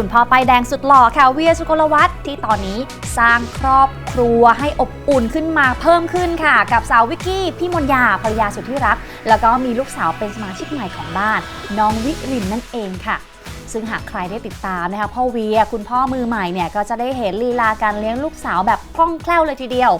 คุณพ่อป้ายแดงสุดหล่อค่ะเวียสุกลวัฒน์ที่ตอนนี้สร้างครอบครัวให้อบอุ่นขึ้นมาเพิ่มขึ้นค่ะ กับสาววิกกี้พี่มนยาภรรยาสุดที่รัก แล้วก็มีลูกสาวเป็นสมาชิกใหม่ของบ้าน น้องวิรินนั่นเองค่ะซึ่งหากใครได้ติดตามนะคะพ่อเวียคุณพ่อมือใหม่เนี่ยก็จะได้เห็นลีลาการเลี้ยงลูกสาวแบบคล่องแคล่วเลยทีเดียว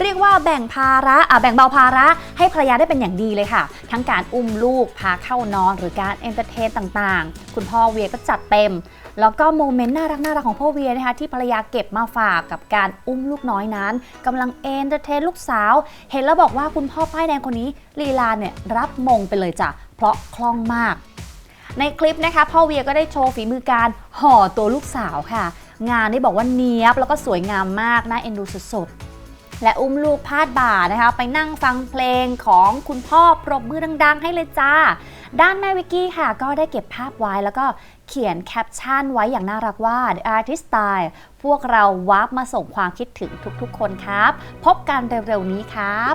เรียกว่าแบ่งภาระอะแบ่งเบาภาระให้ภรรยาได้เป็นอย่างดีเลยค่ะ ทั้งการอุ้มลูกพาเข้านอน หรือการเอนเตอร์เทนต่างๆ คุณพ่อเวียก็จัดเต็ม แล้วก็โมเมนต์น่ารักน่ารักของพ่อเวียนะคะที่ภรรยาเก็บมาฝากกับการอุ้มลูกน้อยนั้นกำลังเอนเตอร์เทนลูกสาว เห็นแล้วบอกว่าคุณพ่อป้ายแดงคนนี้ลีลาเนี่ยรับมงไปเลยจ้ะเพราะคล่องมาก ในคลิปนะคะพ่อเวียก็ได้โชว์ฝีมือการห่อตัวลูกสาวค่ะ งานนี้บอกว่าเนี้ยบแล้วก็สวยงามมากน่าเอ็นดูสุดๆ และอุ้มลูกพาดบ่านะคะ ไปนั่งฟังเพลงของคุณพ่อปรบมือดัง ๆ ให้เลยจ้า ด้านแม่วิกกี้ค่ะ ก็ได้เก็บภาพไว้แล้วก็เขียนแคปชั่นไว้อย่างน่ารักว่า The Artist Style พวกเราวาร์ปมาส่งความคิดถึงทุกๆ คนครับ พบกันเร็วๆนี้ครับ